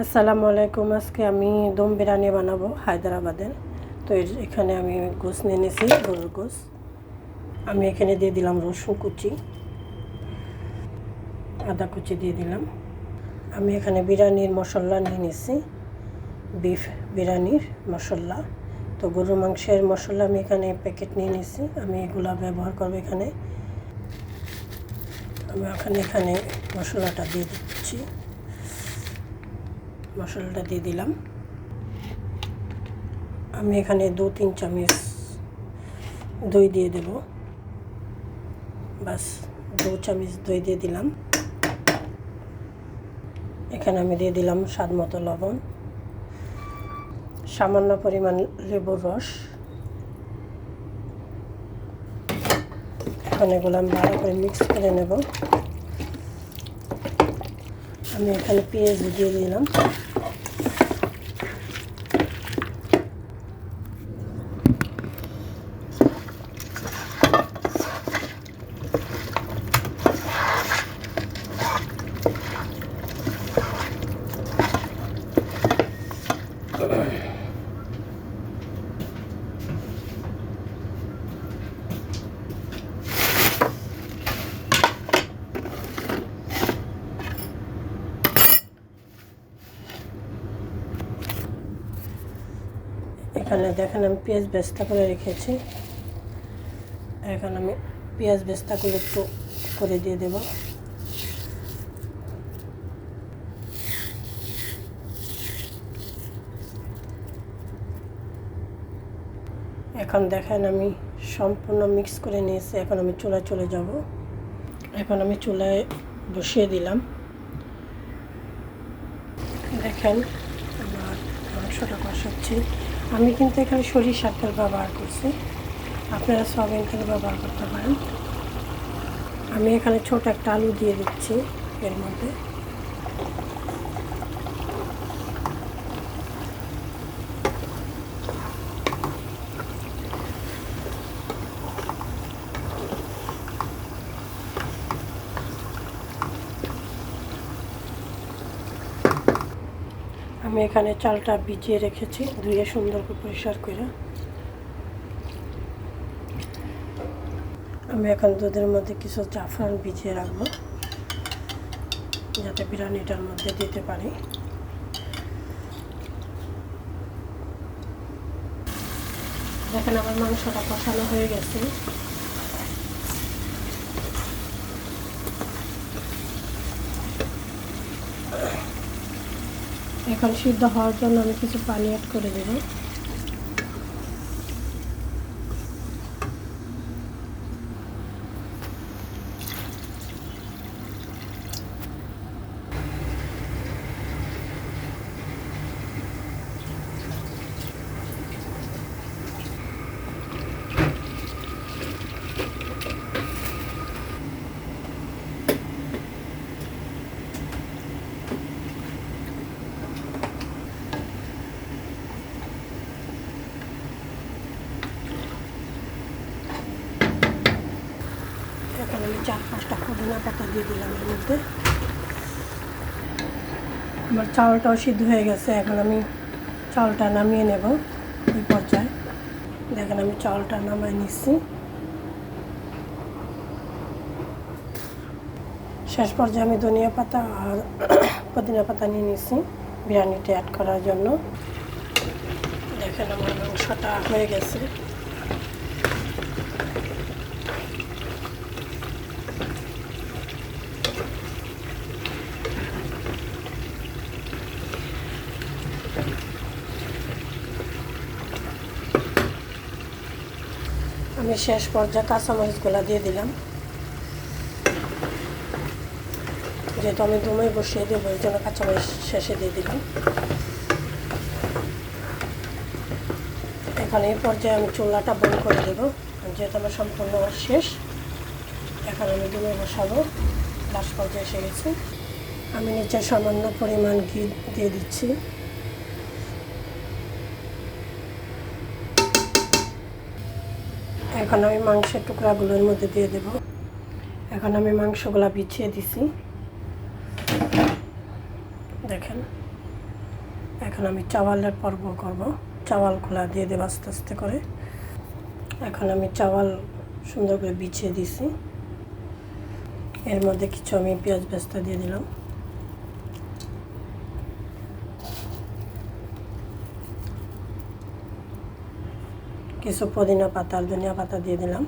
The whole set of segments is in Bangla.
আসসালামু আলাইকুম। আজকে আমি দম বিরিয়ানি বানাবো হায়দ্রাবাদের। তো এখানে আমি গোস নিয়ে নিয়েছি, গরুর গোস আমি এখানে দিয়ে দিলাম রসুন কুচি, আদা কুচি দিয়ে দিলাম। আমি এখানে বিরিয়ানির মশলা নিয়ে নিয়েছি, বিফ বিরিয়ানির মশলা। তো গরুর মাংসের মশলা আমি এখানে প্যাকেট নিয়ে নিয়েছি, আমি এগুলা ব্যবহার করব এখানে। আমি এখানে এখানে মশলাটা দিয়ে দিচ্ছি। মশলাটা দিয়ে দিলাম। আমি এখানে দু, তিন চামচ দই দিয়ে দেব। বাস, দু চামচ দই দিয়ে দিলাম। এখানে আমি দিয়ে দিলাম স্বাদ মতো লবণ। সামান্য পরিমাণ লেবুর রস। এখন এগুলো আমি ভালো করে মিক্স করে নেব। আমি এখানে পেঁয়াজ দিয়ে দিলাম। এখানে দেখেন আমি পেঁয়াজ বেস্তা করে রেখেছি। এখন আমি পেঁয়াজ বেস্তাগুলো একটু করে দিয়ে দেব। এখন দেখেন আমি সম্পূর্ণ মিক্স করে নিয়েছি, এখন আমি চুলায় চলে যাব। এখন আমি চুলায় বসিয়ে দিলাম। দেখেন আমার মাংসটা কষাচ্ছি। আমি কিন্তু এখানে সরিষার তেল ব্যবহার করছি। আপনারা সয়াবিন তেল ব্যবহার করতে পারেন। আমি এখানে ছোট একটা আলু দিয়ে দিচ্ছি এর মধ্যে। আমি এখানে চালটা ভিজিয়ে রেখেছি, ধুয়ে সুন্দর করে পরিষ্কার করে। আমি এখন দুধের মধ্যে কিছু জাফরান ভিজিয়ে রাখব, যাতে বিরিয়ানিটার মধ্যে দিতে পারি। দেখেন আমার মাংসটা কষানো হয়ে গেছে। এখন সিদ্ধ হওয়ার জন্য আমি কিছু পানি অ্যাড করে দেব এখন আমি চার পাঁচটা পুদিনা পাতা দিয়ে দিলাম এর মধ্যে। আমার চাউলটাও সিদ্ধ হয়ে গেছে, এখন আমি চাউলটা নামিয়ে নেব এই পর্যায়ে। দেখেন আমি চাউলটা নামাই নিচ্ছি। শেষ পর্যায়ে আমি ধনিয়া পাতা আর পুদিনা পাতা নিয়ে নিচ্ছি বিরিয়ানিতে অ্যাড করার জন্য। দেখেন আমার মাংসটা হয়ে গেছে। আমি শেষ পর্যায়ে কাঁচামরিচগুলো দিয়ে দিলাম। যেহেতু আমি দমে বসিয়ে দেবো, এই জন্য কাঁচামরিচ শেষে দিয়ে দিলাম। এখন এই পর্যায়ে আমি চুলাটা বন্ধ করে দেবো। যেহেতু আমার সম্পূর্ণ শেষ, এখন আমি দমে বসাবো। লাস্ট পর্যায়ে এসে গেছে। আমি নিচে সামান্য পরিমাণ ঘি দিয়ে দিচ্ছি। এখন আমি মাংসের টুকরাগুলোর মধ্যে দিয়ে দেব। এখন আমি মাংসগুলো বিছিয়ে দিছি। দেখেন, এখন আমি চাওয়ালের পর্ব করব। চাওয়াল খোলা দিয়ে দেবো আস্তে আস্তে করে। এখন আমি চাওয়াল সুন্দর করে বিছিয়ে দিছি। এর মধ্যে কিছু আমি পেঁয়াজ বেস্তা দিয়ে দিলাম। কিছু পুদিনা পাতা আর ধনিয়া পাতা দিয়ে দিলাম।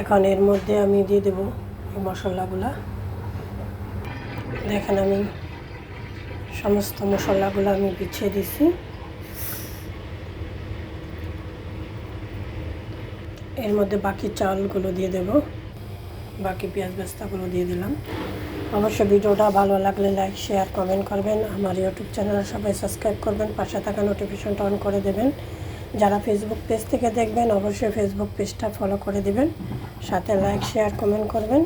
এখন এর মধ্যে আমি দিয়ে দেব এই মশলাগুলা। দেখেন আমি সমস্ত মশলাগুলো আমি বিছিয়ে দিছি। এর মধ্যে বাকি চালগুলো দিয়ে দেব। বাকি পেঁয়াজ বেস্তাগুলো দিয়ে দিলাম। অবশ্য ভিডিওটা ভালো লাগলে লাইক শেয়ার কমেন্ট করবেন। আমার ইউটিউব চ্যানেল সবাই সাবস্ক্রাইব করবেন, পাশে থাকা নোটিফিকেশনটা অন করে দেবেন। যারা ফেসবুক পেজ থেকে দেখবেন, অবশ্যই ফেসবুক পেজটা ফলো করে দিবেন। সাথে লাইক শেয়ার কমেন্ট করবেন।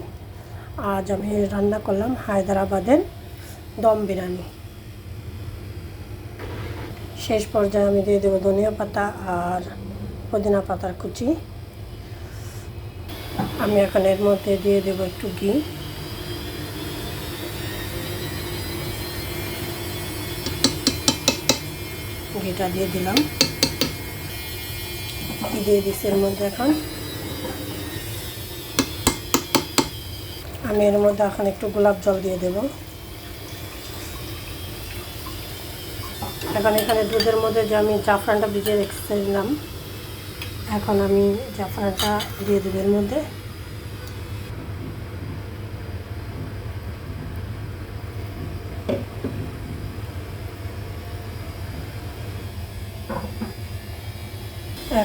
আজ আমি রান্না করলাম হায়দ্রাবাদের দম বিরিয়ানি। শেষ পর্যায়ে আমি দিয়ে দেবো ধনিয়া পাতা আর পুদিনা পাতার কুচি। আমি এখন এর মধ্যে দিয়ে দেবো একটু ঘি। ঘিটা দিয়ে দিলাম। দিয়ে দিচ্ছি এর মধ্যে এখন। আমি এর মধ্যে এখন একটু গোলাপ জল দিয়ে দেব। এখন এখানে দুধের মধ্যে যে আমি জাফরানটা ভিজিয়ে রেখেছিলাম, এখন আমি জাফরানটা দিয়ে দেবো এর মধ্যে।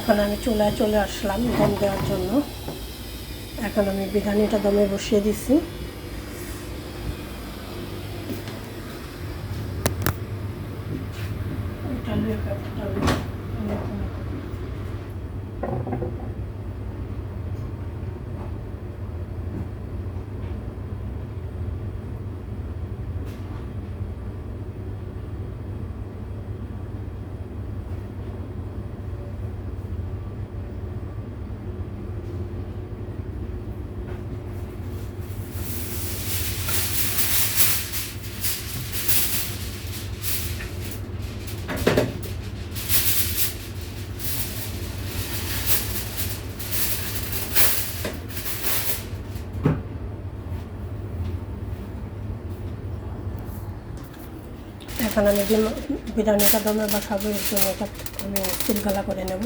এখন আমি চুলায় চলে আসলাম দম দেওয়ার জন্য। এখন আমি বিধানিটা দমে বসিয়ে দিছি। এখন আমি ডিম বিরিয়ানিটা দমে বসাবো এর জন্য এটা আমি সিলগালা করে নেব।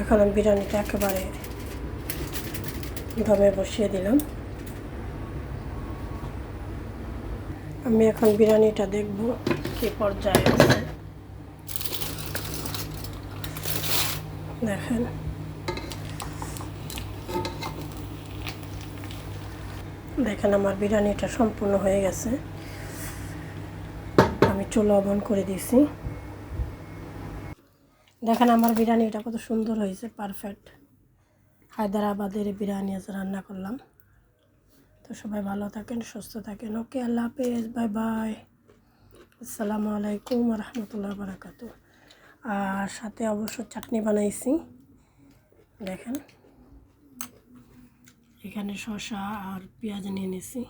এখন আমি বিরিয়ানিটা একেবারে দমে বসিয়ে দিলাম। আমি এখন বিরিয়ানিটা দেখব কি পর্যায়ে আছে। দেখেন। দেখেন আমার বিরিয়ানিটা সম্পূর্ণ হয়ে গেছে। আমি চুলা বন করে দিয়েছি। দেখেন আমার বিরিয়ানিটা কত সুন্দর হয়েছে পারফেক্ট হায়দ্রাবাদের বিরিয়ানি আজ রান্না করলাম। তো সবাই ভালো থাকেন, সুস্থ থাকেন। ওকে, আল্লাহ হাফেজ, বাই বাই। আসসালামু আলাইকুম রহমতুল্লাহ বারাকাত আর সাথে অবশ্য চাটনি বানাইছি। দেখেন, এখানে শসা আর পেঁয়াজ নিয়ে নিছি।